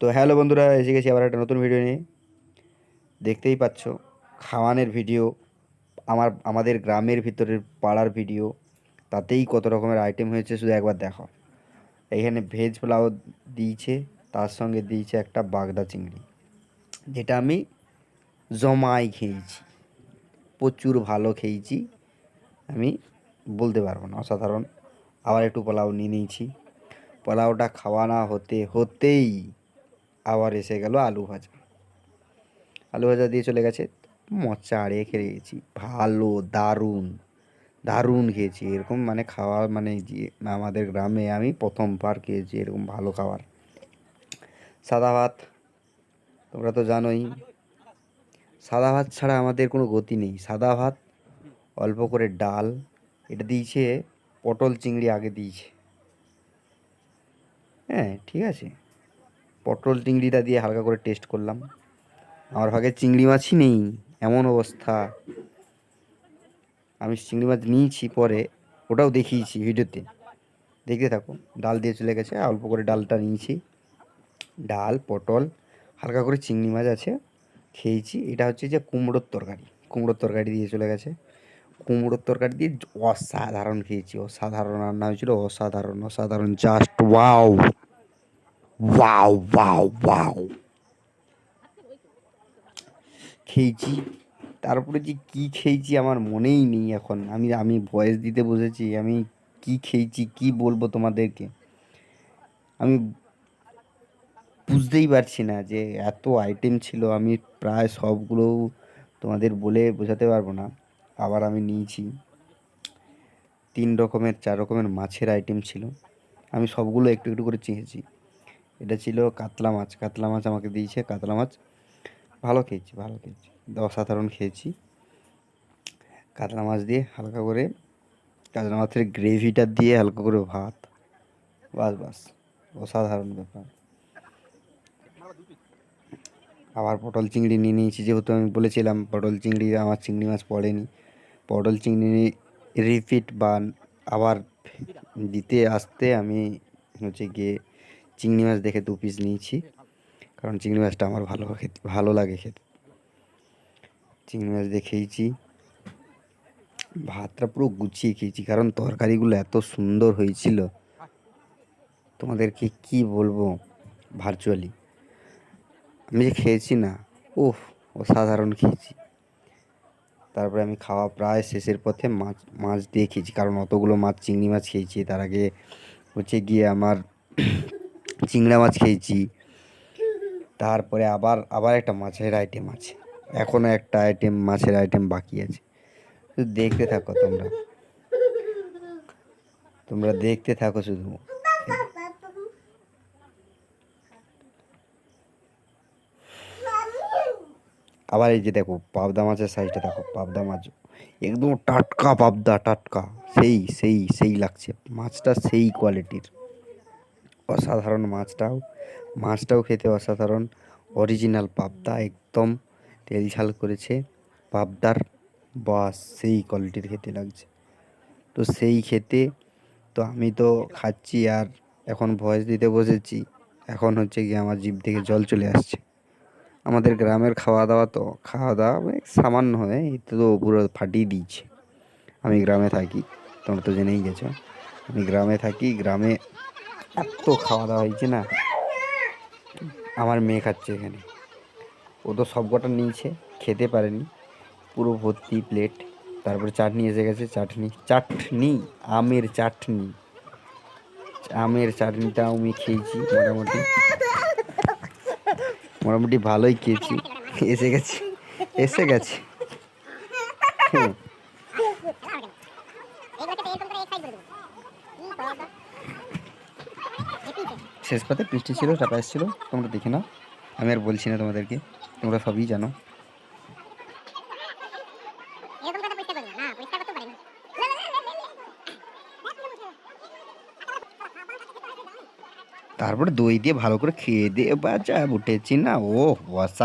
তো হ্যালো বন্ধুরা, এসে গেছি আবার একটা নতুন ভিডিও নিয়ে। দেখতেই পাচ্ছ, খাওয়ানের ভিডিও আমার, আমাদের গ্রামের ভিতরের পাড়ার ভিডিও তাতেই কত রকমের আইটেম হয়েছে, শুধু একবার দেখো। এখানে ভেজ পোলাও দিয়েছে, তার সঙ্গে দিয়েছে একটা বাগদা চিংড়ি, যেটা আমি জমাই খেয়েছি। প্রচুর ভালো খেয়েছি, আমি বলতে পারব না, অসাধারণ। আবার একটু পোলাও নিয়ে নিয়েছি। পোলাওটা খাওয়া না হতে, হতেই আবার এসে গেল আলু ভাজা। আলু ভাজা দিয়ে চলে গেছে, মচা আড়িয়ে খেয়েছি ভালো, দারুণ দারুণ খেয়েছি। এরকম মানে খাওয়া মানে আমাদের গ্রামে আমি প্রথমবার খেয়েছি এরকম ভালো খাবার। সাদা ভাত, তোমরা তো জানোই। সাদা ভাত ছাড়া আমাদের কোনো গতি নেই। সাদা ভাত, অল্প করে ডাল, এটা দিয়েছে, পটল চিংড়ি আগে দিয়েছে। হ্যাঁ ঠিক আছে। পটল চিংড়িটা দিয়ে হালকা করে টেস্ট করলাম। আমার ভাগে চিংড়ি মাছই নেই, এমন অবস্থা। আমি চিংড়ি মাছ নিয়েছি পরে, ওটাও দেখিয়েছি ভিডিওতে। দেখতে থাকো, ডাল দিয়ে চলে গেছে, অল্প করে ডালটা নিয়েছি। ডাল, পটল, হালকা করে চিংড়ি মাছ আছে, খেয়েছি। এটা হচ্ছে যে কুমড়োর তরকারি কুমড়োর তরকারি দিয়ে চলে গেছে। কুমড়োর তরকারি দিয়ে অসাধারণ খেয়েছি, অসাধারণ রান্না হয়েছিল, অসাধারণ অসাধারণ just wow wow wow wow খেয়েছি। তারপরে যে কী খেয়েছি আমার মনেই নেই এখন। আমি আমি ভয়েস দিতে বসেছি, আমি কি খেয়েছি, কি বলব তোমাদেরকে? আমি বুঝতেই পারছি না যে এত আইটেম ছিল, আমি প্রায় সবগুলো তোমাদের বলে বোঝাতে পারব না। আবার আমি নিয়েছি। তিন রকমের, চার রকমের মাছের আইটেম ছিল। আমি সবগুলো একটু একটু করে চেয়েছি। এটা ছিল কাতলা মাছ। কাতলা মাছ আমাকে দিয়েছে, কাতলা মাছ। ভালো খেয়েছি ভালো খেয়েছি। অসাধারণ খেয়েছি। কাতলা মাছ দিয়ে হালকা করে, কাতলা মাছের গ্রেভিটা দিয়ে হালকা করে ভাত। বাস বাস। অসাধারণ ব্যাপার। আবার পটল চিংড়ি নিয়ে নিয়েছি, যেহেতু আমি বলেছিলাম পটল চিংড়ি, আমার চিংড়ি মাছ পড়েনি। পটল চিংড়ি রিপিট বা আবার দিতে আসতে আমি হচ্ছে গিয়ে চিংড়ি মাছ দেখে দু পিস নিয়েছি। কারণ চিংড়ি মাছটা আমার ভালো খেতে, ভালো লাগে খেতে। চিংড়ি মাছ দিয়ে খেয়েছি। ভাতটা পুরো গুছিয়ে খেয়েছি, কারণ তরকারিগুলো এত সুন্দর হয়েছিল। তোমাদেরকে কি বলব ভার্চুয়ালি আমি যে খেয়েছি না, উফ, অসাধারণ খেয়েছি। তারপরে আমি খাওয়া প্রায় শেষের পথে মাছ মাছ দিয়ে খেয়েছি, কারণ অতগুলো মাছ, চিংড়ি মাছ খেয়েছি। তার আগে হচ্ছে গিয়ে আমার চিংড়া মাছ খেয়েছি। তারপরে আবার আবার একটা মাছের আইটেম আছে। এখনও একটা আইটেম মাছের আইটেম বাকি আছে। শুধু দেখতে থাকো তোমরা। তোমরা দেখতে থাকো শুধু। আবার এই যে দেখো, পাবদা মাছের সাইজটা দেখো, পাবদা মাছ। একদম টাটকা পাবদা, টাটকা। সেই সেই সেই লাগছে। মাছটা সেই কোয়ালিটির অসাধারণ মাছটাও। মাছটাও খেতে অসাধারণ। অরিজিনাল পাবদা একদম তেল ঝাল করেছে। পাবদার বাস, সেই কোয়ালিটির খেতে লাগছে। তো সেই খেতে তো আমি তো খাচ্ছি আর এখন ভয়েস দিতে বসেছি। এখন হচ্ছে গিয়ে আমার জিভ থেকে জল চলে আসছে। আমাদের গ্রামের খাওয়া দাওয়া তো খাওয়া দাওয়া মানে সামান্য হয় এতে তো পুরো ফাটিয়ে দিয়েছে। আমি গ্রামে থাকি, তোমরা তো জেনেই গেছো। আমি গ্রামে থাকি, গ্রামে এত খাওয়া দাওয়া হয়েছে না। আমার মেয়ে খাচ্ছে এখানে। ও তো সব কটা নিয়েছে খেতে পারেনি। পুরো ভর্তি প্লেট তারপরে চাটনি এসে গেছে চাটনি চাটনি আমের চাটনি। আমের চাটনিটা আমি খেয়েছি মোটামুটি। মোটামুটি ভালোই খেয়েছি। এসে গেছে এসে গেছে। হুম। শেষ পাতে বৃষ্টি ছিল চাপা এসেছিল তোমরা দেখে নাও আমি আর বলছি না তোমাদেরকে তোমরা সবই জানো তারপরে দই দিয়ে ভালো করে খেয়ে দিয়ে বাজা উঠেছি না ও বসা